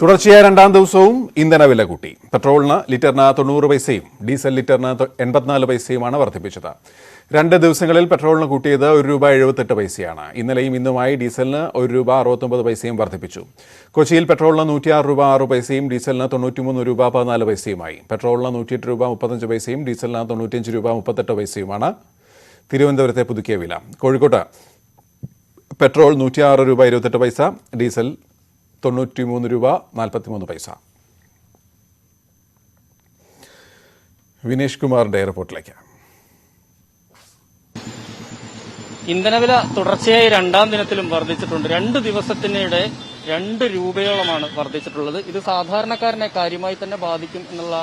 തുടർച്ചയായ രണ്ടാം ദിവസവും ഇന്ധന വില കൂട്ടി. പെട്രോളിന് ലിറ്ററിന് തൊണ്ണൂറ് പൈസയും ഡീസൽ ലിറ്ററിന് എൺപത്തിനാല് പൈസയുമാണ് വർദ്ധിപ്പിച്ചത്. രണ്ട് ദിവസങ്ങളിൽ പെട്രോളിന് കൂട്ടിയത് ഒരു രൂപ എഴുപത്തെട്ട് പൈസയാണ്. ഇന്നലെയും ഇന്നുമായി ഡീസലിന് ഒരു രൂപ അറുപത്തൊമ്പത് പൈസയും വർദ്ധിപ്പിച്ചു. കൊച്ചിയിൽ പെട്രോളിന് നൂറ്റിയാറ് രൂപ ആറ് പൈസയും ഡീസലിന് തൊണ്ണൂറ്റിമൂന്ന് രൂപ പതിനാല് പൈസയുമായി. പെട്രോളിന് നൂറ്റിയെട്ട് രൂപ മുപ്പത്തഞ്ച് പൈസയും ഡീസലിന് തൊണ്ണൂറ്റിയഞ്ച് രൂപ മുപ്പത്തെട്ട് പൈസയുമാണ് തിരുവനന്തപുരത്തെ പുതുക്കിയ വില. കോഴിക്കോട്ട് പെട്രോൾ നൂറ്റിയാറ് രൂപ ഇരുപത്തെട്ട് പൈസ ഡീസൽ തൊണ്ണൂറ്റിമൂന്ന് രൂപ നാൽപ്പത്തിമൂന്ന് പൈസ. വിനേഷ് കുമാറിന്റെ റിപ്പോർട്ടിലേക്ക്. ഇന്ധനവില തുടർച്ചയായി രണ്ടാം ദിനത്തിലും വർദ്ധിച്ചിട്ടുണ്ട്. രണ്ട് ദിവസത്തിനിടെ രണ്ട് രൂപയോളമാണ് വർദ്ധിച്ചിട്ടുള്ളത്. ഇത് സാധാരണക്കാരനെ കാര്യമായി തന്നെ ബാധിക്കും എന്നുള്ള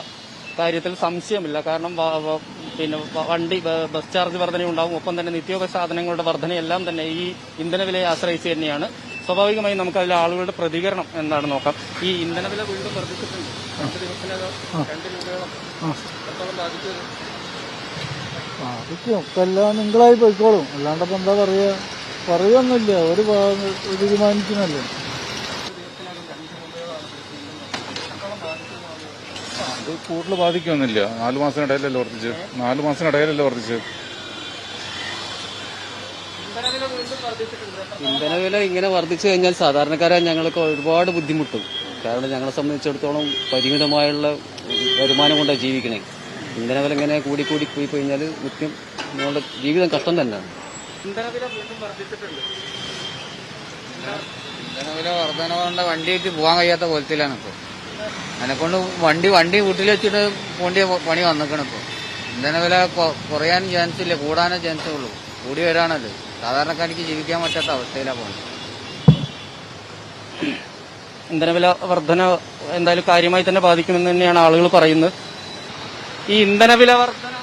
കാര്യത്തിൽ സംശയമില്ല. കാരണം പിന്നെ വണ്ടി ബസ് ചാർജ് വർധനയുണ്ടാവും. ഒപ്പം തന്നെ നിത്യോപ സാധനങ്ങളുടെ വർധനയെല്ലാം തന്നെ ഈ ഇന്ധനവിലയെ ആശ്രയിച്ച് തന്നെയാണ്. സ്വാഭാവികമായും നമുക്ക് അതിലെ ആളുകളുടെ പ്രതികരണം എന്താണ് നോക്കാം. ഈ ഇന്ധനവില വീണ്ടും വർദ്ധിച്ചിട്ടുണ്ട്. രണ്ട് ദിവസത്തിനകം രണ്ട് രൂപയോളം എത്രത്തോളം ബാധിച്ചത് ബാധിക്കും എല്ലാം നിങ്ങളായി പോയിക്കോളും. അല്ലാണ്ട് ഇപ്പൊ എന്താ പറയാ? പറയൊന്നുമില്ല ഒരു തീരുമാനിക്കുന്നല്ലേ അത് കൂടുതൽ ബാധിക്കൊന്നുമില്ല നാല് മാസത്തിനിടയിലല്ലേ വർദ്ധിച്ച് നാല് മാസത്തിനിടയിലല്ലേ വർദ്ധിച്ച് ഇന്ധനവില ഇങ്ങനെ വർദ്ധിച്ചു കഴിഞ്ഞാൽ സാധാരണക്കാരെ ഞങ്ങൾക്ക് ഒരുപാട് ബുദ്ധിമുട്ടും. കാരണം ഞങ്ങളെ സംബന്ധിച്ചിടത്തോളം പരിമിതമായുള്ള വരുമാനം കൊണ്ടാണ് ജീവിക്കണേ. ഇന്ധനവില ഇങ്ങനെ കൂടി കൂടി പോയി കഴിഞ്ഞാൽ നിത്യം ഞങ്ങളുടെ ജീവിതം കഷ്ടം തന്നെയാണ് ഇന്ധനവില വീണ്ടും വർധന കൊണ്ട് വണ്ടിയായിട്ട് പോകാൻ കഴിയാത്ത പോലത്തിലാണ് ഇപ്പോൾ അതിനെക്കൊണ്ട് വണ്ടി വണ്ടി വീട്ടിൽ വെച്ചിട്ട് പോണ്ടിയ പണി വന്നിക്കണം ഇപ്പോൾ ഇന്ധനവില കുറയാൻ ചാൻസ് ഇല്ല കൂടാനേ ചാൻസേ ഉള്ളൂ. കൂടി വരാണല്ലോ സാധാരണക്കാർക്ക് ജീവിക്കാൻ പറ്റാത്ത അവസ്ഥയിലാണ് പോകുന്നത് ഇന്ധനവില വർധന എന്തായാലും കാര്യമായി തന്നെ ബാധിക്കുമെന്ന് തന്നെയാണ് ആളുകൾ പറയുന്നത്. ഈ ഇന്ധനവില വർധന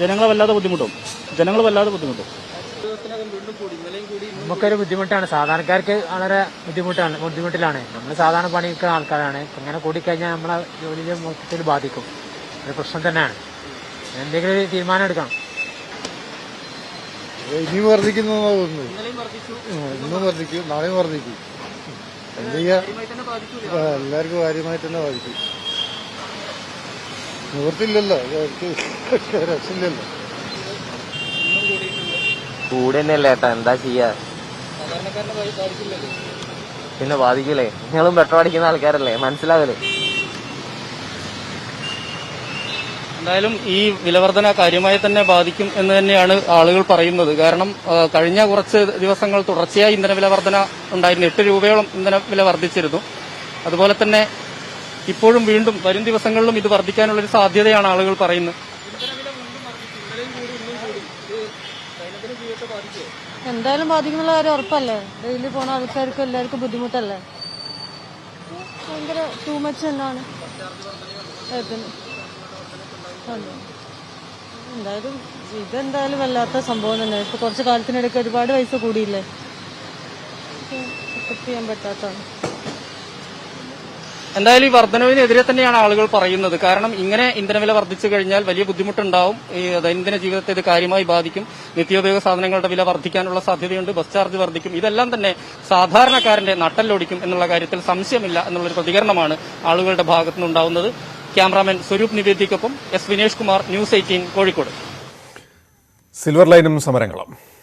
ജനങ്ങളെ വല്ലാതെ ബുദ്ധിമുട്ടും. ജനങ്ങൾ വല്ലാതെ ബുദ്ധിമുട്ടും. നമുക്കൊരു ബുദ്ധിമുട്ടാണ്. സാധാരണക്കാർക്ക് വളരെ ബുദ്ധിമുട്ടാണ് ബുദ്ധിമുട്ടിലാണ്. നമ്മൾ സാധാരണ പണിയെടുക്കുന്ന ആൾക്കാരാണ്. ഇങ്ങനെ കൂടിക്കഴിഞ്ഞാൽ നമ്മളെ ജോലിയിലെ മൊത്തത്തിൽ ബാധിക്കും. ഒരു പ്രശ്നം തന്നെയാണ്. എന്തെങ്കിലും ഒരു തീരുമാനം എടുക്കണം. ഇനി വർദ്ധിക്കുന്നു ഇന്നും വർദ്ധിക്കും. നാളെയും വർദ്ധിക്കും. എന്ത് ചെയ്യാ എല്ലാവർക്കും കാര്യമായി തന്നെ ബാധിക്കും. നിവർത്തില്ലല്ലോ രക്ഷയില്ലല്ലോ. കൂടെ തന്നെയല്ലേ ഏട്ടാ. എന്താ ചെയ്യാ? പിന്നെ ബാധിക്കില്ലേ നിങ്ങളും പെട്രോൾ അടിക്കുന്ന ആൾക്കാരല്ലേ? മനസ്സിലാവില്ലേ എന്തായാലും ഈ വിലവർധന കാര്യമായി തന്നെ ബാധിക്കും എന്ന് തന്നെയാണ് ആളുകൾ പറയുന്നത്. കാരണം കഴിഞ്ഞ കുറച്ച് ദിവസങ്ങൾ തുടർച്ചയായി ഇന്ധന വർധന ഉണ്ടായിരുന്നു. എട്ട് രൂപയോളം ഇന്ധന വില വർദ്ധിച്ചിരുന്നു. അതുപോലെ തന്നെ ഇപ്പോഴും വീണ്ടും വരും ദിവസങ്ങളിലും ഇത് വർദ്ധിക്കാനുള്ളൊരു സാധ്യതയാണ് ആളുകൾ പറയുന്നത്. എന്തായാലും ബാധിക്കുന്നുള്ള കാര്യം ഉറപ്പല്ലേ? ഡെയിലി പോണ ആൾക്കാർക്ക് എല്ലാവർക്കും ബുദ്ധിമുട്ടല്ലേ? ഭയങ്കര ടൂ മച്ച് തന്നെയാണ്. എന്തായാലും ഇതെന്തായാലും വല്ലാത്ത സംഭവം തന്നെ. ഇപ്പൊ കുറച്ച് കാലത്തിനിടയ്ക്ക് ഒരുപാട് പൈസ കൂടിയില്ലേ? ചെയ്യാൻ പറ്റാത്തതാണ്. എന്തായാലും ഈ വർധനവിനെതിരെ തന്നെയാണ് ആളുകൾ പറയുന്നത്. കാരണം ഇങ്ങനെ ഇന്ധനവില വർദ്ധിച്ചു കഴിഞ്ഞാൽ വലിയ ബുദ്ധിമുട്ടുണ്ടാവും. ഈ ദൈനംദിന ജീവിതത്തെ ഇത് കാര്യമായി ബാധിക്കും. നിത്യോപയോഗ സാധനങ്ങളുടെ വില വർദ്ധിക്കാനുള്ള സാധ്യതയുണ്ട്. ബസ് ചാർജ് വർദ്ധിക്കും. ഇതെല്ലാം തന്നെ സാധാരണക്കാരന്റെ നട്ടല്ലൊടിക്കും എന്നുള്ള കാര്യത്തിൽ സംശയമില്ല എന്നുള്ളൊരു പ്രതികരണമാണ് ആളുകളുടെ ഭാഗത്തു നിന്നുണ്ടാവുന്നത് cameraman Swaroop നിവേദിക്കൊപ്പം S Vinesh Kumar news eighteen Kozhikode. Silver ലൈനും സമരങ്ങളും.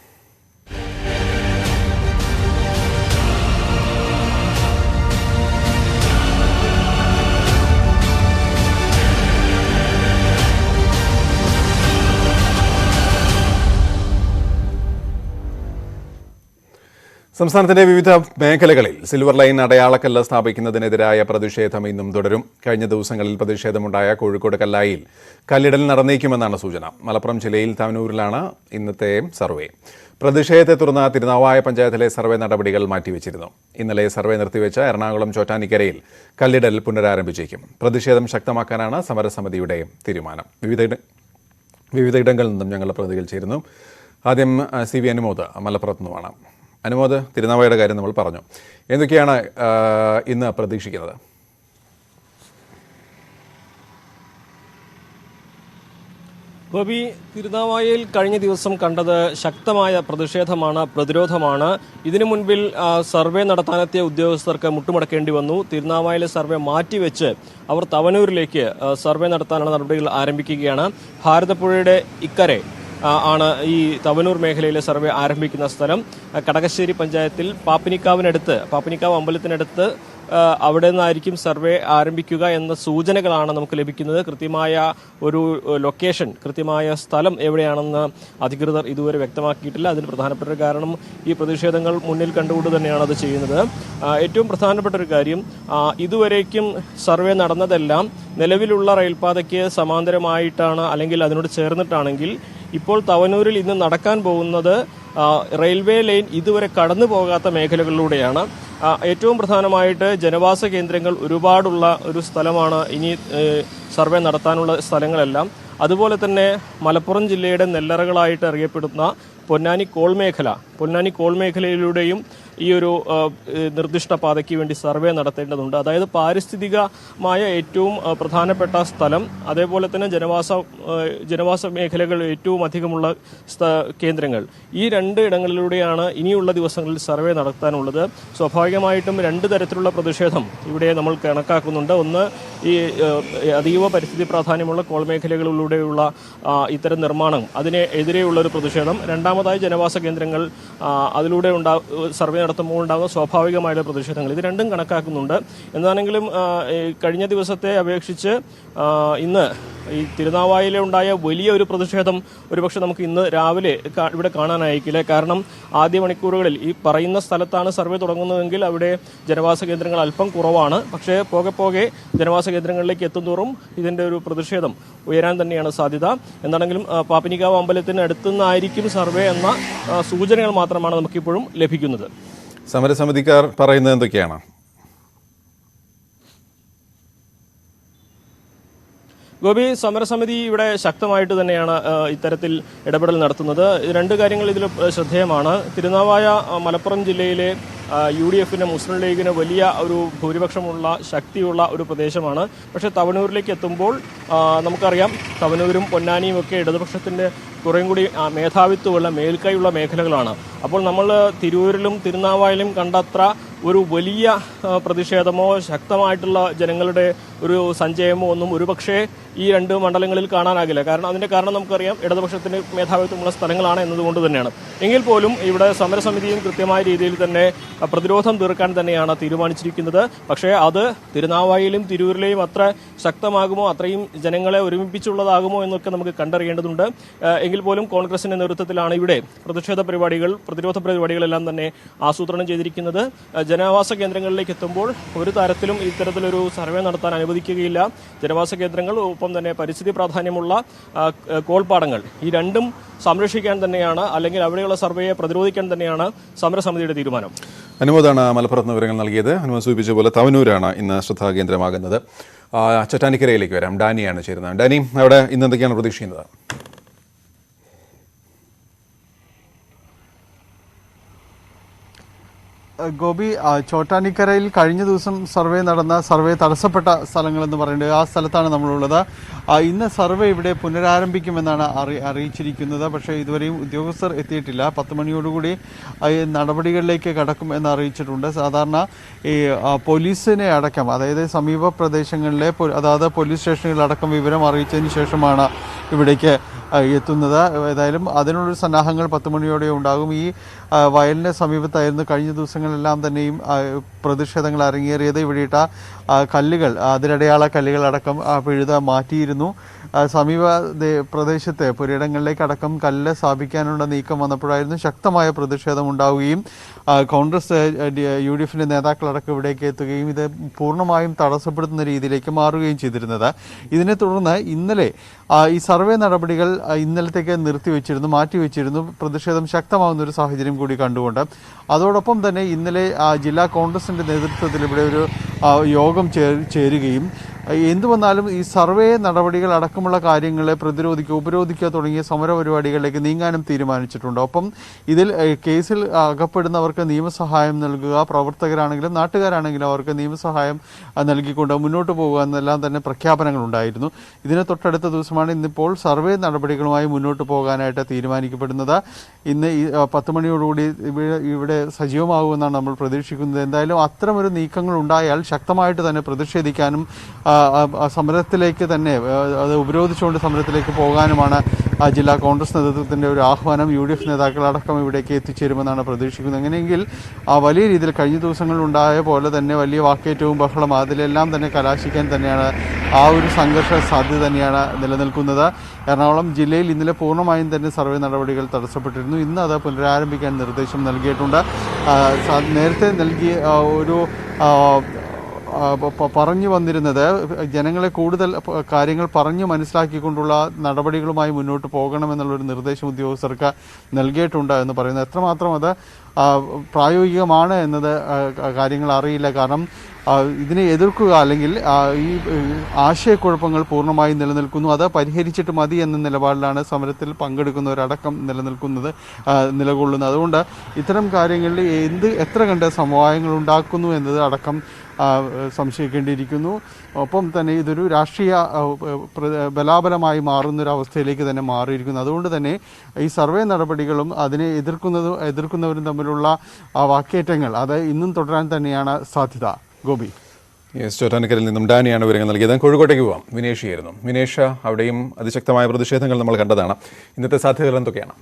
സംസ്ഥാനത്തിന്റെ വിവിധ മേഖലകളിൽ സിൽവർ ലൈൻ അടയാളക്കല്ല് സ്ഥാപിക്കുന്നതിനെതിരായ പ്രതിഷേധം ഇന്നും തുടരും. കഴിഞ്ഞ ദിവസങ്ങളിൽ പ്രതിഷേധമുണ്ടായ കോഴിക്കോട് കല്ലായിൽ കല്ലിടൽ നടന്നേക്കുമെന്നാണ് സൂചന. മലപ്പുറം ജില്ലയിൽ തവനൂരിലാണ് ഇന്നത്തെ സർവേ. പ്രതിഷേധത്തെ തുടർന്ന് തിരുനാവായ പഞ്ചായത്തിലെ സർവേ നടപടികൾ മാറ്റിവെച്ചിരുന്നു. ഇന്നലെ സർവേ നിർത്തിവെച്ച എറണാകുളം ചോറ്റാനിക്കരയിൽ കല്ലിടൽ പുനരാരംഭിച്ചേക്കും. പ്രതിഷേധം ശക്തമാക്കാനാണ് സമരസമിതിയുടെ തീരുമാനം. വിവിധ വിവിധ ഇടങ്ങളിൽ നിന്നും ഞങ്ങളുടെ പ്രതികൾ ചേരുന്നു. ആദ്യം സി വി അനുമോദ് മലപ്പുറത്ത് നിന്നുമാണ് അനുമോദ് തിരുനാവായുടെ കാര്യം നമ്മൾ പറഞ്ഞു. എന്തൊക്കെയാണ് ഇന്ന് പ്രതീക്ഷിക്കുന്നത്? ഗോപി തിരുനാവായയിൽ കഴിഞ്ഞ ദിവസം കണ്ടത് ശക്തമായ പ്രതിഷേധമാണ് പ്രതിരോധമാണ്. ഇതിനു മുൻപിൽ സർവേ നടത്താനെത്തിയ ഉദ്യോഗസ്ഥർക്ക് മുട്ടുമടക്കേണ്ടി വന്നു. തിരുനാവായയിലെ സർവേ മാറ്റിവെച്ച് അവർ തവനൂരിലേക്ക് സർവേ നടത്താനുള്ള നടപടികൾ ആരംഭിക്കുകയാണ്. ഭാരതപ്പുഴയുടെ ഇക്കരെ ആണ് ഈ തവനൂർ മേഖലയിലെ സർവേ ആരംഭിക്കുന്ന സ്ഥലം. കടകശ്ശേരി പഞ്ചായത്തിൽ പാപ്പിനിക്കാവിനടുത്ത് പാപ്പിനിക്കാവ് അമ്പലത്തിനടുത്ത് അവിടെ നിന്നായിരിക്കും സർവേ ആരംഭിക്കുക എന്ന സൂചനകളാണ് നമുക്ക് ലഭിക്കുന്നത്. കൃത്യമായ ഒരു ലൊക്കേഷൻ കൃത്യമായ സ്ഥലം എവിടെയാണെന്ന് അധികൃതർ ഇതുവരെ വ്യക്തമാക്കിയിട്ടില്ല. അതിന് പ്രധാനപ്പെട്ട ഒരു കാരണം ഈ പ്രതിഷേധങ്ങൾ മുന്നിൽ കണ്ടുകൊണ്ട് തന്നെയാണ് അത് ചെയ്യുന്നത്. ഏറ്റവും പ്രധാനപ്പെട്ട ഒരു കാര്യം ഇതുവരേക്കും സർവേ നടന്നതെല്ലാം നിലവിലുള്ള റെയിൽപാതയ്ക്ക് സമാന്തരമായിട്ടാണ് അല്ലെങ്കിൽ അതിനോട് ചേർന്നിട്ടാണെങ്കിൽ ഇപ്പോൾ തവനൂരിൽ ഇന്ന് നടക്കാൻ പോകുന്നത് റെയിൽവേ ലൈൻ ഇതുവരെ കടന്നു പോകാത്ത മേഖലകളിലൂടെയാണ്. ഏറ്റവും പ്രധാനമായിട്ട് ജനവാസ കേന്ദ്രങ്ങൾ ഒരുപാടുള്ള ഒരു സ്ഥലമാണ് ഇനി സർവേ നടത്താനുള്ള സ്ഥലങ്ങളെല്ലാം. അതുപോലെ തന്നെ മലപ്പുറം ജില്ലയുടെ നെല്ലറകളായിട്ട് അറിയപ്പെടുന്ന പൊന്നാനി കോൾ മേഖല പൊന്നാനി കോൾ മേഖലയിലൂടെയും ഈ ഒരു നിർദ്ദിഷ്ട പാതയ്ക്ക് വേണ്ടി സർവേ നടത്തേണ്ടതുണ്ട്. അതായത് പാരിസ്ഥിതികമായ ഏറ്റവും പ്രധാനപ്പെട്ട സ്ഥലം അതേപോലെ തന്നെ ജനവാസ ജനവാസ മേഖലകൾ ഏറ്റവും അധികമുള്ള കേന്ദ്രങ്ങൾ. ഈ രണ്ട് ഇടങ്ങളിലൂടെയാണ് ഇനിയുള്ള ദിവസങ്ങളിൽ സർവേ നടത്താനുള്ളത്. സ്വാഭാവികമായിട്ടും രണ്ട് തരത്തിലുള്ള പ്രതിഷേധം ഇവിടെ നമ്മൾ കണക്കാക്കുന്നുണ്ട്. ഒന്ന് ഈ അതീവ പരിസ്ഥിതി പ്രാധാന്യമുള്ള കോൾ മേഖലകളിലൂടെയുള്ള ഇത്തരം നിർമ്മാണം അതിനെ ഒരു പ്രതിഷേധം. രണ്ടാമതായി ജനവാസ കേന്ദ്രങ്ങൾ അതിലൂടെ ഉണ്ടാ സർവേ നടത്തുമ്പോൾ ഉണ്ടാകുന്ന സ്വാഭാവികമായുള്ള പ്രതിഷേധങ്ങൾ. ഇത് രണ്ടും കണക്കാക്കുന്നുണ്ട്. എന്താണെങ്കിലും കഴിഞ്ഞ ദിവസത്തെ അപേക്ഷിച്ച് ഇന്ന് ഈ തിരുനാവായിലെ ഉണ്ടായ വലിയ ഒരു പ്രതിഷേധം ഒരുപക്ഷെ നമുക്ക് ഇന്ന് രാവിലെ ഇവിടെ കാണാനായിരിക്കില്ല. കാരണം ആദ്യ മണിക്കൂറുകളിൽ ഈ പറയുന്ന സ്ഥലത്താണ് സർവേ തുടങ്ങുന്നതെങ്കിൽ അവിടെ ജനവാസ കേന്ദ്രങ്ങൾ അല്പം കുറവാണ്. പക്ഷേ പോകെ പോകെ ജനവാസ കേന്ദ്രങ്ങളിലേക്ക് എത്തുന്തോറും ഇതിന്റെ ഒരു പ്രതിഷേധം ഉയരാൻ തന്നെയാണ് സാധ്യത. എന്താണെങ്കിലും പാപ്പിനിക്കാവ് അമ്പലത്തിന് അടുത്തുനിന്നായിരിക്കും സർവേ എന്ന സൂചനകൾ മാത്രമാണ് നമുക്കിപ്പോഴും ലഭിക്കുന്നത്. സമരസമിതിക്കാർ പറയുന്നത് എന്തൊക്കെയാണ്? ഗോപി സമരസമിതി ഇവിടെ ശക്തമായിട്ട് തന്നെയാണ് ഇത്തരത്തിൽ ഇടപെടൽ നടത്തുന്നത്. രണ്ട് കാര്യങ്ങൾ ഇതിൽ ശ്രദ്ധേയമാണ്. തിരുനാവായ മലപ്പുറം ജില്ലയിലെ യു ഡി എഫിന് മുസ്ലിം ലീഗിന് വലിയ ഒരു ഭൂരിപക്ഷമുള്ള ശക്തിയുള്ള ഒരു പ്രദേശമാണ്. പക്ഷേ തവനൂരിലേക്ക് എത്തുമ്പോൾ നമുക്കറിയാം തവനൂരും പൊന്നാനിയും ഒക്കെ ഇടതുപക്ഷത്തിന്റെ കുറേയും കൂടി മേധാവിത്വമുള്ള മേൽക്കൈയുള്ള മേഖലകളാണ്. അപ്പോൾ നമ്മൾ തിരൂരിലും തിരുനാവായിലും കണ്ടത്ര ഒരു വലിയ പ്രതിഷേധമോ ശക്തമായിട്ടുള്ള ജനങ്ങളുടെ ഒരു സഞ്ചയമോ ഒന്നും ഒരുപക്ഷെ ഈ രണ്ട് മണ്ഡലങ്ങളിൽ കാണാനാകില്ല. കാരണം അതിന്റെ കാരണം നമുക്കറിയാം ഇടതുപക്ഷത്തിന് മേധാവിത്വമുള്ള സ്ഥലങ്ങളാണ് എന്നതുകൊണ്ട് തന്നെയാണ്. എങ്കിൽ പോലും ഇവിടെ സമരസമിതിയും കൃത്യമായ രീതിയിൽ തന്നെ പ്രതിരോധം തീർക്കാൻ തന്നെയാണ് തീരുമാനിച്ചിരിക്കുന്നത്. പക്ഷേ അത് തിരുനാവായിലും തിരൂരിലെയും അത്ര ശക്തമാകുമോ അത്രയും ജനങ്ങളെ ഒരുമിപ്പിച്ചുള്ളതാകുമോ എന്നൊക്കെ നമുക്ക് കണ്ടറിയേണ്ടതുണ്ട്. എങ്കിൽ പോലും കോൺഗ്രസിന്റെ നേതൃത്വത്തിലാണ് ഇവിടെ പ്രതിഷേധ പരിപാടികൾ പ്രതിരോധ പരിപാടികളെല്ലാം തന്നെ ആസൂത്രണം ചെയ്തിരിക്കുന്നത്. ജനവാസ കേന്ദ്രങ്ങളിലേക്ക് എത്തുമ്പോൾ ഒരു തരത്തിലും ഇത്തരത്തിലൊരു സർവേ നടത്താൻ അനുവദിക്കുകയില്ല. ജനവാസ കേന്ദ്രങ്ങൾ ഒപ്പം തന്നെ പരിസ്ഥിതി പ്രാധാന്യമുള്ള കോൾപ്പാടങ്ങൾ ഈ രണ്ടും സംരക്ഷിക്കാൻ തന്നെയാണ് അല്ലെങ്കിൽ അവിടെയുള്ള സർവേയെ പ്രതിരോധിക്കാൻ തന്നെയാണ് സമരസമിതിയുടെ തീരുമാനം. അനുമോദാണ് മലപ്പുറത്ത് വിവരങ്ങൾ നൽകിയത്. അനുമോദ് സൂചിപ്പിച്ച പോലെ തവനൂരാണ് ഇന്ന് ശ്രദ്ധാകേന്ദ്രമാകുന്നത് ചട്ടാനിക്കരയിലേക്ക് വരാം. ഡാനിയാണ് ചേരുന്നത്. ഡാനി അവിടെ ഇന്ന് എന്തൊക്കെയാണ് പ്രതീക്ഷിക്കുന്നത്? ഗോപി ചോട്ടാനിക്കരയിൽ കഴിഞ്ഞ ദിവസം സർവേ നടന്ന സർവേ തടസ്സപ്പെട്ട സ്ഥലങ്ങളെന്ന് പറയുന്നത് ആ സ്ഥലത്താണ് നമ്മളുള്ളത്. ഇന്ന് സർവേ ഇവിടെ പുനരാരംഭിക്കുമെന്നാണ് അറി അറിയിച്ചിരിക്കുന്നത്. പക്ഷേ ഇതുവരെയും ഉദ്യോഗസ്ഥർ എത്തിയിട്ടില്ല. പത്ത് മണിയോടുകൂടി നടപടികളിലേക്ക് കടക്കും എന്ന് അറിയിച്ചിട്ടുണ്ട്. സാധാരണ ഈ പോലീസിനെ അടക്കം അതായത് സമീപ പ്രദേശങ്ങളിലെ അതായത് പോലീസ് സ്റ്റേഷനുകളടക്കം വിവരം അറിയിച്ചതിന് ശേഷമാണ് ഇവിടേക്ക് എത്തുന്നത്. ഏതായാലും അതിനുള്ളൊരു സന്നാഹങ്ങൾ പത്ത് മണിയോടെ ഉണ്ടാകും. ഈ വയലിന് സമീപത്തായിരുന്നു കഴിഞ്ഞ ദിവസങ്ങളെല്ലാം തന്നെയും പ്രതിഷേധങ്ങൾ അരങ്ങേറിയത്. ഇവിടെയിട്ട കല്ലുകൾ അതിരടയാള ആ, പിഴുത മാറ്റിയിരുന്നു. സമീപ പ്രദേശത്തെ പുരയിടങ്ങളിലേക്ക് അടക്കം കല്ല് സ്ഥാപിക്കാനുള്ള നീക്കം വന്നപ്പോഴായിരുന്നു ശക്തമായ പ്രതിഷേധം ഉണ്ടാവുകയും കോൺഗ്രസ് യു ഡി എഫിന്റെ നേതാക്കളടക്കം ഇവിടേക്ക് എത്തുകയും ഇത് പൂർണമായും തടസ്സപ്പെടുത്തുന്ന രീതിയിലേക്ക് മാറുകയും ചെയ്തിരുന്നത്. ഇതിനെ തുടർന്ന് ഇന്നലെ ഈ സർവേ നടപടികൾ ഇന്നലത്തേക്ക് നിർത്തിവെച്ചിരുന്നു മാറ്റിവെച്ചിരുന്നു. പ്രതിഷേധം ശക്തമാകുന്ന ഒരു സാഹചര്യം കൂടി കണ്ടുകൊണ്ട്. അതോടൊപ്പം തന്നെ ഇന്നലെ ജില്ലാ കോൺഗ്രസിന്റെ നേതൃത്വത്തിൽ ഇവിടെ ഒരു യോഗം ചേരുകയും എന്തു വന്നാലും ഈ സർവേ നടപടികൾ അടക്കമുള്ള കാര്യങ്ങളെ പ്രതിരോധിക്കുക ഉപരോധിക്കുക തുടങ്ങിയ സമര പരിപാടികളിലേക്ക് നീങ്ങാനും തീരുമാനിച്ചിട്ടുണ്ട്. ഒപ്പം ഇതിൽ കേസിൽ അകപ്പെടുന്നവർക്ക് നിയമസഹായം നൽകുക പ്രവർത്തകരാണെങ്കിലും നാട്ടുകാരാണെങ്കിലും അവർക്ക് നിയമസഹായം നൽകിക്കൊണ്ട് മുന്നോട്ട് പോകുക എന്നെല്ലാം തന്നെ പ്രഖ്യാപനങ്ങളുണ്ടായിരുന്നു. ഇതിന് തൊട്ടടുത്ത ദിവസമാണ് ഇന്നിപ്പോൾ സർവേ നടപടികളുമായി മുന്നോട്ട് പോകാനായിട്ട് തീരുമാനിക്കപ്പെടുന്നത്. ഇന്ന് ഈ പത്ത് മണിയോടുകൂടി ഇവിടെ സജീവമാകുമെന്നാണ് നമ്മൾ പ്രതീക്ഷിക്കുന്നത്. എന്തായാലും അത്തരമൊരു നീക്കങ്ങൾ ഉണ്ടായാൽ ശക്തമായിട്ട് തന്നെ പ്രതിഷേധിക്കാനും സമരത്തിലേക്ക് തന്നെ അത് ഉപരോധിച്ചുകൊണ്ട് സമരത്തിലേക്ക് പോകാനുമാണ് ജില്ലാ കോൺഗ്രസ് നേതൃത്വത്തിന്റെ ഒരു ആഹ്വാനം. യു ഡി എഫ് നേതാക്കളടക്കം ഇവിടേക്ക് എത്തിച്ചേരുമെന്നാണ് പ്രതീക്ഷിക്കുന്നത്. അങ്ങനെയെങ്കിൽ ആ വലിയ രീതിയിൽ കഴിഞ്ഞ ദിവസങ്ങളിൽ ഉണ്ടായ പോലെ തന്നെ വലിയ വാക്കേറ്റവും ബഹളം അതിലെല്ലാം തന്നെ കലാശിക്കാൻ തന്നെയാണ് ആ ഒരു സംഘർഷ സാധ്യത തന്നെയാണ് നിലനിൽക്കുന്നത്. എറണാകുളം ജില്ലയിൽ ഇന്നലെ പൂർണമായും തന്നെ സർവേ നടപടികൾ തടസ്സപ്പെട്ടിരുന്നു. ഇന്ന് അത് പുനരാരംഭിക്കാൻ നിർദ്ദേശം നൽകിയിട്ടുണ്ട്. നേരത്തെ നൽകിയ ഒരു പറഞ്ഞു വന്നിരുന്നത് ജനങ്ങളെ കൂടുതൽ കാര്യങ്ങൾ പറഞ്ഞു മനസ്സിലാക്കിക്കൊണ്ടുള്ള നടപടികളുമായി മുന്നോട്ട് പോകണമെന്നുള്ളൊരു നിർദ്ദേശം ഉദ്യോഗസ്ഥർക്ക് നൽകിയിട്ടുണ്ട് എന്ന് പറയുന്നത്. എത്രമാത്രം അത് പ്രായോഗികമാണ് എന്നത് കാര്യങ്ങൾ അറിയില്ല. കാരണം ഇതിനെ എതിർക്കുക അല്ലെങ്കിൽ ഈ ആശയക്കുഴപ്പങ്ങൾ പൂർണമായും നിലനിൽക്കുന്നു. അത് പരിഹരിച്ചിട്ട് മതി എന്ന നിലപാടിലാണ് സമരത്തിൽ പങ്കെടുക്കുന്നവരടക്കം നിലനിൽക്കുന്നത് നിലകൊള്ളുന്നത്. അതുകൊണ്ട് ഇത്തരം കാര്യങ്ങളിൽ എന്ത് എത്ര കണ്ട് സമവായങ്ങൾ ഉണ്ടാക്കുന്നു എന്നത് അടക്കം സംശയിക്കേണ്ടിയിരിക്കുന്നു. ഒപ്പം തന്നെ ഇതൊരു രാഷ്ട്രീയ ബലാബലമായി മാറുന്നൊരവസ്ഥയിലേക്ക് തന്നെ മാറിയിരിക്കുന്നു. അതുകൊണ്ട് തന്നെ ഈ സർവേ നടപടികളും അതിനെ എതിർക്കുന്നതും എതിർക്കുന്നവരും തമ്മിലുള്ള വാക്കേറ്റങ്ങൾ അത് ഇന്നും തുടരാൻ തന്നെയാണ് സാധ്യത. ഗോപി. യെസ് ചോറ്റാനിക്കരയിൽ നിന്നും ഡാനിയാണ് വിവരങ്ങൾ നൽകിയത്. കോഴിക്കോട്ടേക്ക് പോവാം. വിനേഷിയായിരുന്നു വിനേഷ അവിടെയും അതിശക്തമായ പ്രതിഷേധങ്ങൾ നമ്മൾ കണ്ടതാണ്. ഇന്നത്തെ സാധ്യതകൾ എന്തൊക്കെയാണ്?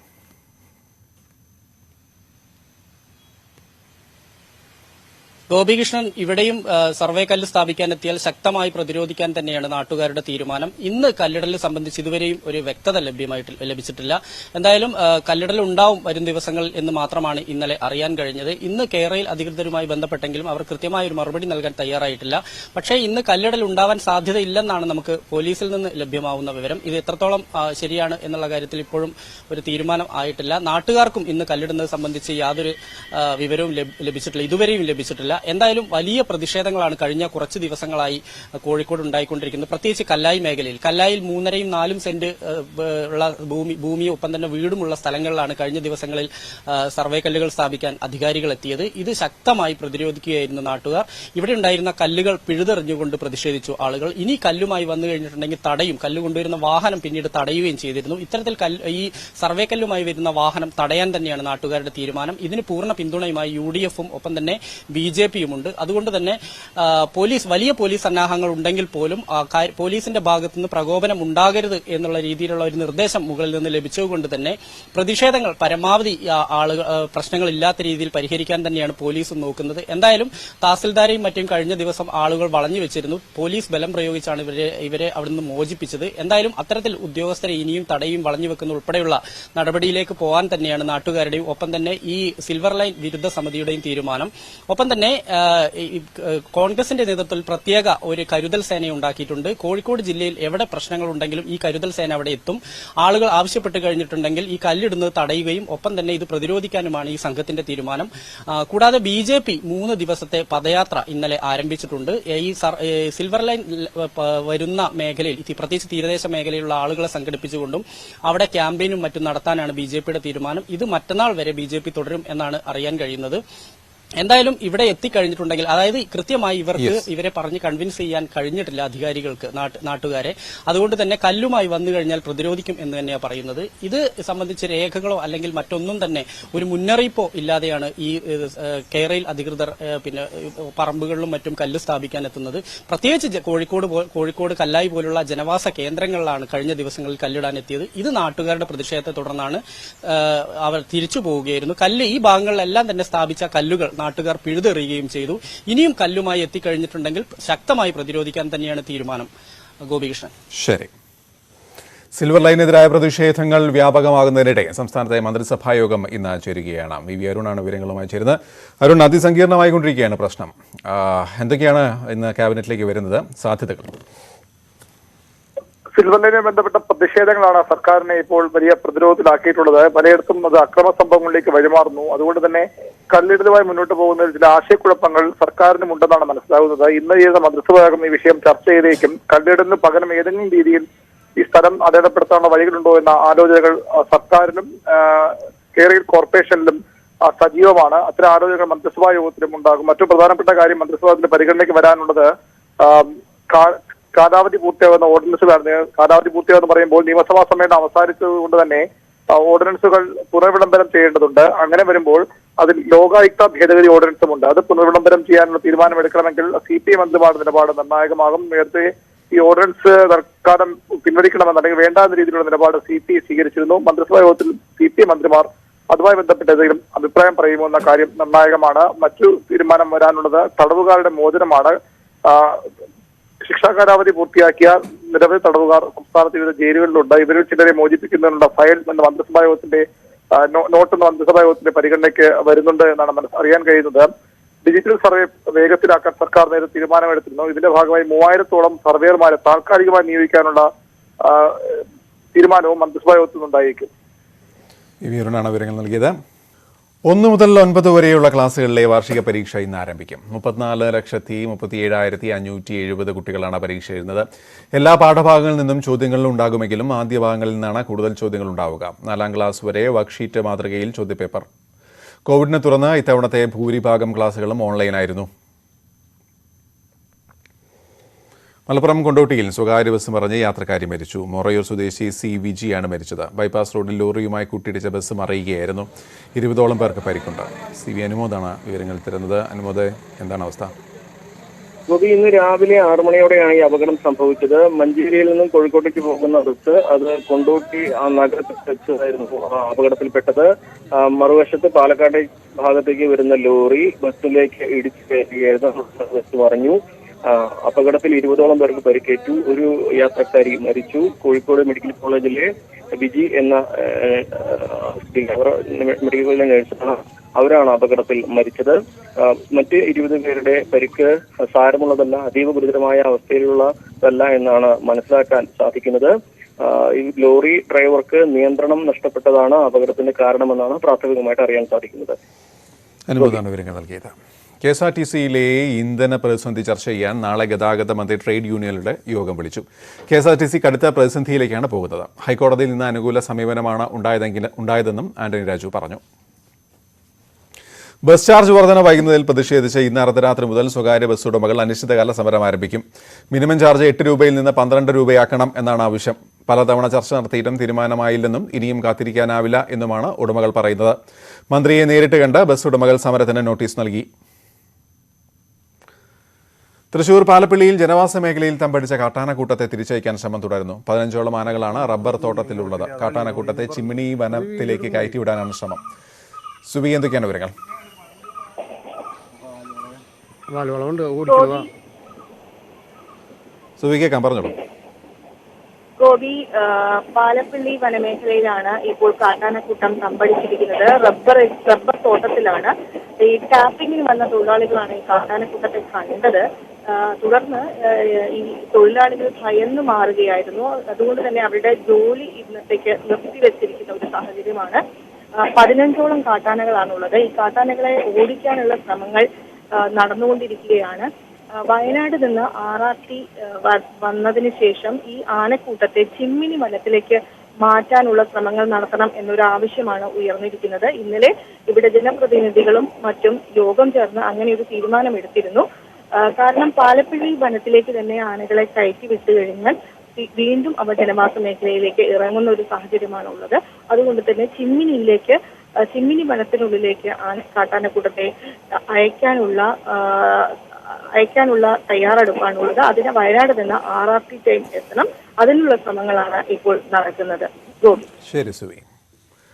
ഗോപികൃഷ്ണൻ ഇവിടെയും സർവേ കല്ല് സ്ഥാപിക്കാനെത്തിയാൽ ശക്തമായി പ്രതിരോധിക്കാൻ തന്നെയാണ് നാട്ടുകാരുടെ തീരുമാനം. ഇന്ന് കല്ലിടൽ സംബന്ധിച്ച് ഇതുവരെയും ഒരു വ്യക്തത ലഭ്യമായിട്ട് ലഭിച്ചിട്ടില്ല. എന്തായാലും കല്ലിടൽ ഉണ്ടാവും വരും ദിവസങ്ങൾ എന്ന് മാത്രമാണ് ഇന്നലെ അറിയാൻ കഴിഞ്ഞത്. ഇന്ന് കേരളയിൽ അധികൃതരുമായി ബന്ധപ്പെട്ടെങ്കിലും അവർ കൃത്യമായ ഒരു മറുപടി നൽകാൻ തയ്യാറായിട്ടില്ല. പക്ഷേ ഇന്ന് കല്ലിടൽ ഉണ്ടാവാൻ സാധ്യതയില്ലെന്നാണ് നമുക്ക് പോലീസിൽ നിന്ന് ലഭ്യമാവുന്ന വിവരം. ഇത് എത്രത്തോളം ശരിയാണ് എന്നുള്ള കാര്യത്തിൽ ഇപ്പോഴും ഒരു തീരുമാനം ആയിട്ടില്ല. നാട്ടുകാർക്കും ഇന്ന് കല്ലിടുന്നത് സംബന്ധിച്ച് യാതൊരു വിവരവും ലഭിച്ചിട്ടില്ല. ഇതുവരെയും ലഭിച്ചിട്ടില്ല. എന്തായാലും വലിയ പ്രതിഷേധങ്ങളാണ് കഴിഞ്ഞ കുറച്ച് ദിവസങ്ങളായി കോഴിക്കോട് ഉണ്ടായിക്കൊണ്ടിരിക്കുന്നത്. പ്രത്യേകിച്ച് കല്ലായി മേഖലയിൽ. കല്ലായിൽ മൂന്നരയും നാലും സെന്റ് ഉള്ള ഭൂമി ഭൂമിയും ഒപ്പം തന്നെ വീടുമുള്ള സ്ഥലങ്ങളിലാണ് കഴിഞ്ഞ ദിവസങ്ങളിൽ സർവേ കല്ലുകൾ സ്ഥാപിക്കാൻ അധികാരികൾ എത്തിയത്. ഇത് ശക്തമായി പ്രതിരോധിക്കുകയായിരുന്നു നാട്ടുകാർ. ഇവിടെ ഉണ്ടായിരുന്ന കല്ലുകൾ പിഴുതെറിഞ്ഞുകൊണ്ട് പ്രതിഷേധിച്ചു ആളുകൾ. ഇനി കല്ലുമായി വന്നു കഴിഞ്ഞിട്ടുണ്ടെങ്കിൽ തടയും. കല്ല് കൊണ്ടുവരുന്ന വാഹനം പിന്നീട് തടയുകയും ചെയ്തിരുന്നു. ഇത്തരത്തിൽ ഈ സർവേ കല്ലുമായി വരുന്ന വാഹനം തടയാൻ തന്നെയാണ് നാട്ടുകാരുടെ തീരുമാനം. ഇതിന് പൂർണ പിന്തുണയുമായി യു ഒപ്പം തന്നെ ബി ജെ പിയും ഉണ്ട് അതുകൊണ്ട് തന്നെ പോലീസ് വലിയ പോലീസ് സന്നാഹങ്ങൾ ഉണ്ടെങ്കിൽ പോലും പോലീസിന്റെ ഭാഗത്തുനിന്ന് പ്രകോപനം ഉണ്ടാകരുത് എന്നുള്ള രീതിയിലുള്ള ഒരു നിർദ്ദേശം മുകളിൽ നിന്ന് ലഭിച്ചതുകൊണ്ട് തന്നെ പ്രതിഷേധങ്ങൾ പരമാവധി ആളുകൾ പ്രശ്നങ്ങൾ ഇല്ലാത്ത രീതിയിൽ പരിഹരിക്കാൻ തന്നെയാണ് പോലീസ് നോക്കുന്നത്. എന്തായാലും തഹസിൽദാരെയും മറ്റും കഴിഞ്ഞ ദിവസം ആളുകൾ വളഞ്ഞു വെച്ചിരുന്നു. പോലീസ് ബലം പ്രയോഗിച്ചാണ് ഇവരെ ഇവരെ അവിടുന്ന് മോചിപ്പിച്ചത്. എന്തായാലും അത്തരത്തിൽ ഉദ്യോഗസ്ഥരെ ഇനിയും തടയും വളഞ്ഞു വെക്കുന്ന ഉൾപ്പെടെയുള്ള നടപടിയിലേക്ക് പോകാൻ തന്നെയാണ് നാട്ടുകാരുടെയും ഒപ്പം തന്നെ ഈ സിൽവർ ലൈൻ വിരുദ്ധ സമിതിയുടെയും തീരുമാനം. ഒപ്പം തന്നെ കോൺഗ്രസിന്റെ നേതൃത്വത്തിൽ പ്രത്യേക ഒരു കരുതൽ സേന ഉണ്ടാക്കിയിട്ടുണ്ട്. കോഴിക്കോട് ജില്ലയിൽ എവിടെ പ്രശ്നങ്ങൾ ഉണ്ടെങ്കിലും ഈ കരുതൽ സേന അവിടെ എത്തും. ആളുകൾ ആവശ്യപ്പെട്ട് കഴിഞ്ഞിട്ടുണ്ടെങ്കിൽ ഈ കല്ലിടുന്നത് തടയുകയും ഒപ്പം തന്നെ ഇത് പ്രതിരോധിക്കാനുമാണ് ഈ സംഘത്തിന്റെ തീരുമാനം. കൂടാതെ ബി ജെ പി മൂന്ന് ദിവസത്തെ പദയാത്ര ഇന്നലെ ആരംഭിച്ചിട്ടുണ്ട്. ഈ സിൽവർ ലൈൻ വരുന്ന മേഖലയിൽ പ്രത്യേകിച്ച് തീരദേശ മേഖലയിലുള്ള ആളുകളെ സംഘടിപ്പിച്ചുകൊണ്ടും അവിടെ ക്യാമ്പയിനും മറ്റും നടത്താനാണ് ബി തീരുമാനം. ഇത് മറ്റന്നാൾ വരെ ബി തുടരും എന്നാണ് അറിയാൻ കഴിയുന്നത്. എന്തായാലും ഇവിടെ എത്തിക്കഴിഞ്ഞിട്ടുണ്ടെങ്കിൽ അതായത് കൃത്യമായി ഇവർക്ക് ഇവരെ പറഞ്ഞ് കൺവിൻസ് ചെയ്യാൻ കഴിഞ്ഞിട്ടില്ല അധികാരികൾക്ക് നാട്ടുകാരെ. അതുകൊണ്ട് തന്നെ കല്ലുമായി വന്നു കഴിഞ്ഞാൽ പ്രതിരോധിക്കും എന്ന് തന്നെയാണ് പറയുന്നത്. ഇത് സംബന്ധിച്ച് രേഖകളോ അല്ലെങ്കിൽ മറ്റൊന്നും തന്നെ ഒരു മുന്നറിയിപ്പോ ഇല്ലാതെയാണ് ഈ കേരളയിൽ അധികൃതർ പിന്നെ പറമ്പുകളിലും മറ്റും കല്ല് സ്ഥാപിക്കാൻ എത്തുന്നത്. പ്രത്യേകിച്ച് കോഴിക്കോട് കോഴിക്കോട് കല്ലായി പോലുള്ള ജനവാസ കേന്ദ്രങ്ങളിലാണ് കഴിഞ്ഞ ദിവസങ്ങളിൽ കല്ലിടാൻ എത്തിയത്. ഇത് നാട്ടുകാരുടെ പ്രതിഷേധത്തെ തുടർന്നാണ് അവർ തിരിച്ചു പോവുകയായിരുന്നു. കല്ല് ഈ ഭാഗങ്ങളിലെല്ലാം തന്നെ സ്ഥാപിച്ച കല്ലുകൾ നാട്ടുകാർ പിഴുതെറിയുകയും ചെയ്തു. ഇനിയും കല്ലുമായി എത്തിക്കഴിഞ്ഞിട്ടുണ്ടെങ്കിൽ ശക്തമായി പ്രതിരോധിക്കാൻ തന്നെയാണ് തീരുമാനം. ഗോപികൃഷ്ണൻ. ശരി. സിൽവർ ലൈനെതിരായ പ്രതിഷേധങ്ങൾ വ്യാപകമാകുന്നതിനിടെ സംസ്ഥാനത്തെ മന്ത്രിസഭാ യോഗം ഇന്ന് ചേരുകയാണ്. വി വി അരുണാണ് വിവരങ്ങളുമായി ചേരുന്നത്. അരുൺ അതിസങ്കീർണമായി കൊണ്ടിരിക്കുകയാണ് പ്രശ്നം. എന്തൊക്കെയാണ് ഇന്ന് ക്യാബിനറ്റിലേക്ക് വരുന്നത്? സാധ്യതകൾ. സിൽവർ ലൈനെ ബന്ധപ്പെട്ട പ്രതിഷേധങ്ങളാണ് സർക്കാരിനെ ഇപ്പോൾ വലിയ പ്രതിരോധത്തിലാക്കിയിട്ടുള്ളത്. പലയിടത്തും അത് അക്രമ സംഭവങ്ങളിലേക്ക് വഴിമാറുന്നു. അതുകൊണ്ട് തന്നെ കല്ലിടലുമായി മുന്നോട്ട് പോകുന്നതിൽ ചില ആശയക്കുഴപ്പങ്ങൾ സർക്കാരിനും ഉണ്ടെന്നാണ് മനസ്സിലാകുന്നത്. ഇന്ന് ചെയ്ത മന്ത്രിസഭായോഗം ഈ വിഷയം ചർച്ച ചെയ്തേക്കും. കല്ലിടലിന് പകരം ഏതെങ്കിലും രീതിയിൽ ഈ സ്ഥലം അടയാളപ്പെടുത്താനുള്ള വഴികളുണ്ടോ എന്ന ആലോചനകൾ സർക്കാരിനും കേരള കോർപ്പറേഷനിലും സജീവമാണ്. അത്തരം ആലോചനകൾ മന്ത്രിസഭാ യോഗത്തിലും ഉണ്ടാകും. മറ്റു പ്രധാനപ്പെട്ട കാര്യം മന്ത്രിസഭാ പരിഗണനയ്ക്ക് വരാനുള്ളത് കാലാവധി പൂർത്തിയാകുന്ന ഓർഡിനൻസുകളാണ് കാലാവധി പൂർത്തിയാകുന്ന പറയുമ്പോൾ നിയമസഭാ സമ്മേളനം അവസാനിച്ചത് കൊണ്ട് തന്നെ ഓർഡിനൻസുകൾ പുനർവിളംബരം ചെയ്യേണ്ടതുണ്ട്. അങ്ങനെ വരുമ്പോൾ അതിൽ ലോകായുക്ത ഭേദഗതി ഓർഡിനൻസും ഉണ്ട്. അത് പുനർവിളംബരം ചെയ്യാനുള്ള തീരുമാനമെടുക്കണമെങ്കിൽ സി പി എം എന്തുമാണ് നിലപാട് നിർണായകമാകും. നേരത്തെ ഈ ഓർഡിനൻസ് തൽക്കാലം പിൻവലിക്കണമെന്ന് അല്ലെങ്കിൽ വേണ്ട എന്ന രീതിയിലുള്ള നിലപാട് സി പി സ്വീകരിച്ചിരുന്നു. മന്ത്രിസഭാ യോഗത്തിൽ സി പി മന്ത്രിമാർ അതുമായി ബന്ധപ്പെട്ട് എന്തെങ്കിലും അഭിപ്രായം പറയുമോ എന്ന കാര്യം നിർണായകമാണ്. മറ്റു തീരുമാനം വരാനുള്ളത് തടവുകാരുടെ മോചനമാണ്. ശിക്ഷാ കാലാവധി പൂർത്തിയാക്കിയ നിരവധി തടവുകാർ സംസ്ഥാനത്ത് വിവിധ ജയിലുകളിലുണ്ട്. ഇവരിൽ ചിലരെ മോചിപ്പിക്കുന്നതിനുള്ള ഫയൽ എന്ന മന്ത്രിസഭാ യോഗത്തിന്റെ നോട്ട് എന്ന മന്ത്രിസഭാ യോഗത്തിന്റെ പരിഗണനയ്ക്ക് വരുന്നുണ്ട് എന്നാണ് അറിയാൻ കഴിയുന്നത്. ഡിജിറ്റൽ സർവേ വേഗത്തിലാക്കാൻ സർക്കാർ നേരെ തീരുമാനമെടുത്തിരുന്നു. ഇതിന്റെ ഭാഗമായി മൂവായിരത്തോളം സർവേയർമാരെ താൽക്കാലികമായി നിയോഗിക്കാനുള്ള തീരുമാനവും മന്ത്രിസഭാ യോഗത്തിൽ നിന്നുണ്ടായേക്കും വിവരങ്ങൾ നൽകിയത്. ഒന്ന് മുതൽ ഒൻപത് വരെയുള്ള ക്ലാസ്സുകളിലെ വാർഷിക പരീക്ഷ ഇന്ന് ആരംഭിക്കും. മുപ്പത്തിനാല് ലക്ഷത്തി മുപ്പത്തി ഏഴായിരത്തി അഞ്ഞൂറ്റി എഴുപത് കുട്ടികളാണ് പരീക്ഷ എഴുതുന്നത്. എല്ലാ പാഠഭാഗങ്ങളിൽ നിന്നും ചോദ്യങ്ങൾ ഉണ്ടാകുമെങ്കിലും ആദ്യ ഭാഗങ്ങളിൽ നിന്നാണ് കൂടുതൽ ചോദ്യങ്ങൾ ഉണ്ടാവുക. നാലാം ക്ലാസ് വരെ വർക്ക്ഷീറ്റ് മാതൃകയിൽ ചോദ്യപേപ്പർ. കോവിഡിനെ തുടർന്ന് ഇത്തവണത്തെ ഭൂരിഭാഗം ക്ലാസ്സുകളും ഓൺലൈനായിരുന്നു മലപ്പുറം കൊണ്ടോട്ടിയിൽ സ്വകാര്യ ബസ് മറിഞ്ഞ് യാത്രക്കാരി മരിച്ചു. മൊറയൂർ സ്വദേശി സി വിജിയാണ് മരിച്ചത്. ബൈപ്പാസ് റോഡിൽ ലോറിയുമായി കൂട്ടിയിടിച്ച ബസ് മറിയുകയായിരുന്നു. ഇരുപതോളം പേർക്ക് പരിക്കുണ്ട്. സി വി അനുമോദാണ് വിവരങ്ങൾ തരുന്നത്. അനുമോദ് എന്താണ് അവസ്ഥ? ഗോപി ഇന്ന് രാവിലെ ആറു മണിയോടെയാണ് ഈ അപകടം സംഭവിച്ചത്. മഞ്ചേരിയിൽ നിന്നും കോഴിക്കോട്ടേക്ക് പോകുന്ന ബസ് അത് കൊണ്ടോട്ടി ആ നഗരത്തിൽ വെച്ചതായിരുന്നു അപകടത്തിൽപ്പെട്ടത്. മറുവശത്ത് പാലക്കാട് ഭാഗത്തേക്ക് വരുന്ന ലോറി ബസ്സിലേക്ക് ഇടിച്ചു കയറ്റുകയായിരുന്നു. ബസ് മറിഞ്ഞു. ആ, അപകടത്തിൽ ഇരുപതോളം പേർക്ക് പരിക്കേറ്റു. ഒരു യാത്രക്കാരി മരിച്ചു. കോഴിക്കോട് മെഡിക്കൽ കോളേജിലെ ബിജി എന്ന മെഡിക്കൽ കോളേജിലെ നഴ്സാണ് അവരാണ് അപകടത്തിൽ മരിച്ചത്. മറ്റ് ഇരുപത് പേരുടെ പരിക്ക് സാരമുള്ളതല്ല അതീവ ഗുരുതരമായ അവസ്ഥയിലുള്ളതല്ല എന്നാണ് മനസ്സിലാക്കാൻ സാധിക്കുന്നത്. ഈ ലോറി ഡ്രൈവർക്ക് നിയന്ത്രണം നഷ്ടപ്പെട്ടതാണ് അപകടത്തിന്റെ കാരണമെന്നാണ് പ്രാഥമികമായിട്ട് അറിയാൻ സാധിക്കുന്നത്. വിവരങ്ങൾ നൽകിയത്. കെ എസ് ആർ ടി സിയിലെ ഇന്ധന പ്രതിസന്ധി ചർച്ച ചെയ്യാൻ നാളെ ഗതാഗത മന്ത്രി ട്രേഡ് യൂണിയനുകളുടെ യോഗം വിളിച്ചു. K S R T C കടുത്ത പ്രതിസന്ധിയിലേക്കാണ് പോകുന്നത്. ഹൈക്കോടതിയിൽ നിന്ന് അനുകൂല സമീപനമാണ് ഉണ്ടായതെങ്കിൽ ഉണ്ടായതെന്നും ആന്റണി രാജു പറഞ്ഞു. ബസ് ചാർജ് വർധന വൈകുന്നതിൽ പ്രതിഷേധിച്ച് ഇന്ന് അർദ്ധരാത്രി മുതൽ സ്വകാര്യ ബസ് ഉടമകൾ അനിശ്ചിതകാല സമരം ആരംഭിക്കും. മിനിമം ചാർജ് എട്ട് രൂപയിൽ നിന്ന് പന്ത്രണ്ട് രൂപയാക്കണം എന്നാണ് ആവശ്യം. പലതവണ ചർച്ച നടത്തിയിട്ടും തീരുമാനമായില്ലെന്നും ഇനിയും കാത്തിരിക്കാനാവില്ല എന്നുമാണ് ഉടമകൾ പറയുന്നത്. മന്ത്രിയെ നേരിട്ട് കണ്ട് ബസ് ഉടമകൾ സമരത്തിന് നോട്ടീസ് നൽകി. തൃശൂർ പാലപ്പള്ളിയിൽ ജനവാസ മേഖലയിൽ തമ്പടിച്ച കാട്ടാനക്കൂട്ടത്തെ തിരിച്ചയക്കാൻ ശ്രമം തുടരുന്നു. പതിനഞ്ചോളം ആനകളാണ് റബ്ബർ തോട്ടത്തിലുള്ളത്. കാട്ടാനക്കൂട്ടത്തെ ചിമ്മിണി വനത്തിലേക്ക് കയറ്റിവിടാനാണ് ശ്രമം. സുബി എന്തൊക്കെയാണ് വിവരങ്ങൾ? സുബി കേൾക്കാം പറഞ്ഞോളൂ. ഗോപി പാലപ്പള്ളി വനമേഖലയിലാണ് ഇപ്പോൾ കാട്ടാനക്കൂട്ടം തമ്പടിച്ചിരിക്കുന്നത് റബ്ബർ റബ്ബർ തോട്ടത്തിലാണ്. ഈ ടാപ്പിങ്ങിന് വന്ന തൊഴിലാളികളാണ് ഈ കാട്ടാനക്കൂട്ടത്തെ കണ്ടത് തുടർന്ന് ഈ തൊഴിലാളികൾ ഭയന്ന് മാറുകയായിരുന്നു. അതുകൊണ്ട് തന്നെ അവരുടെ ജോലി ഇന്നത്തേക്ക് നിർത്തിവെച്ചിരിക്കുന്ന ഒരു സാഹചര്യമാണ്. പതിനഞ്ചോളം കാട്ടാനകളാണുള്ളത്. ഈ കാട്ടാനകളെ ഓടിക്കാനുള്ള ശ്രമങ്ങൾ നടന്നുകൊണ്ടിരിക്കുകയാണ്. വയനാട് നിന്ന് ആർ വന്നതിന് ശേഷം ഈ ആനക്കൂട്ടത്തെ ചിമ്മിനി വനത്തിലേക്ക് മാറ്റാനുള്ള ശ്രമങ്ങൾ നടത്തണം എന്നൊരു ആവശ്യമാണ് ഉയർന്നിരിക്കുന്നത്. ഇന്നലെ ഇവിടെ ജനപ്രതിനിധികളും മറ്റും യോഗം ചേർന്ന് അങ്ങനെ ഒരു തീരുമാനമെടുത്തിരുന്നു. കാരണം പാലപ്പിള്ളി വനത്തിലേക്ക് തന്നെ ആനകളെ കയറ്റി വിട്ടു കഴിഞ്ഞാൽ വീണ്ടും അവ ജനവാസ മേഖലയിലേക്ക് ഇറങ്ങുന്ന ഒരു സാഹചര്യമാണ് ഉള്ളത് അതുകൊണ്ട് തന്നെ ചിമ്മിനിയിലേക്ക് ചിമ്മിനി വനത്തിനുള്ളിലേക്ക് ആന കാട്ടാനക്കൂട്ടത്തെ അയക്കാനുള്ള അയക്കാനുള്ള തയ്യാറെടുപ്പാണുള്ളത്. അതിന് വയനാട് നിന്ന് ആർ ആർ ടി ടൈം എത്തണം. അതിനുള്ള ശ്രമങ്ങളാണ് ഇപ്പോൾ നടക്കുന്നത്. ശരി സുബി